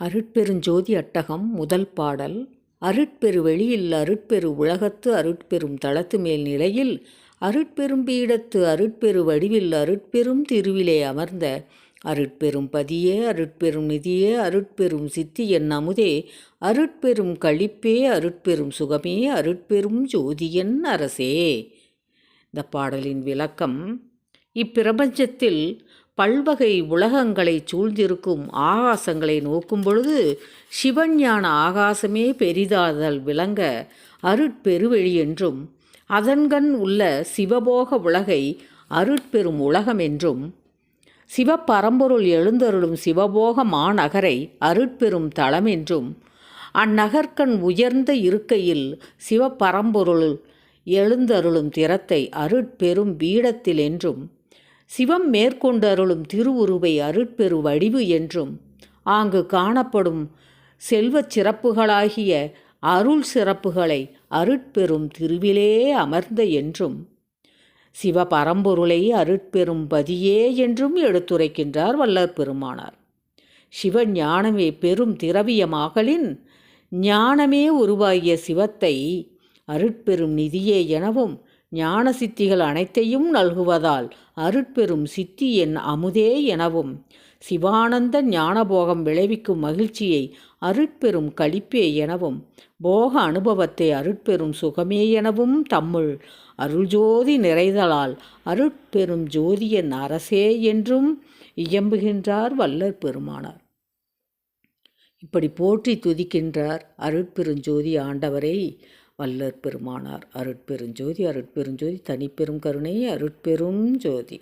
அருட்பெருஞ்சோதி அட்டகம் முதல் பாடல். அருட்பெரு வெளியில் அருட்பெரு உலகத்து அருட்பெரும் தளத்து மேல் நிலையில் அருட்பெரும் பீடத்து அருட்பெரு வடிவில் அருட்பெரும் திருவிலே அமர்ந்த. அருட்பெரும் பதியே அருட்பெரும் நிதியே அருட்பெரும் சித்தி என் அமுதே. அருட்பெரும் கழிப்பே அருட்பெரும் சுகமே அருட்பெரும் ஜோதியன் அரசே. இந்த பாடலின் விளக்கம் இப்பிரபஞ்சத்தில் பல்வகை உலகங்களை சூழ்ந்திருக்கும் ஆகாசங்களை நோக்கும் பொழுது சிவஞான ஆகாசமே பெரிதாதல் விளங்க அருட்பெருவெளி என்றும் அதன்கண் உள்ள சிவபோக உலகை அருட்பெரும் உலகம் என்றும் சிவப்பரம்பொருள் எழுந்தருளும் சிவபோக மாநகரை அருட்பெரும் தளம் என்றும் அந்நகர்கண் உயர்ந்த இருக்கையில் சிவபரம்பொருள் எழுந்தருளும் திறத்தை அருட்பெரும் பீடத்தில் என்றும் சிவம் மேற்கொண்டருளும் திருவுருவை அருட்பெரு வடிவு என்றும் ஆங்கு காணப்படும் செல்வச் சிறப்புகளாகிய அருள் சிறப்புகளை அருட்பெரும் திருவிலே அமர்ந்த என்றும் சிவ பரம்பொருளை அருட்பெரும் பதியே என்றும் எடுத்துரைக்கின்றார் வல்லற் பெருமானார். சிவ ஞானமே பெரும் திரவியமாகலின் ஞானமே உருவாகிய சிவத்தை அருட்பெரும் நிதியே எனவும் ஞான சித்திகள் அனைத்தையும் நல்குவதால் அருட்பெரும் சித்தி என் அமுதே எனவும் சிவானந்த ஞானபோகம் விளைவிக்கும் மகிழ்ச்சியை அருட்பெரும் களிப்பே எனவும் போக அனுபவத்தை அருட்பெரும் சுகமே எனவும் தம்முள் அருள்ஜோதி நிறைதலால் அருட்பெரும் ஜோதியன் அரசே என்றும் இயம்புகின்றார் வல்லர் பெருமானார். இப்படி போற்றி துதிக்கின்றார் அருட்பெருஞ்சோதி ஆண்டவரை வல்லற் பெருமானார் அருட்பெருஞ்சோதி அருட்பெருஞ்சோதி தனிப்பெரும் கருணை அருட்பெரும் ஜோதி.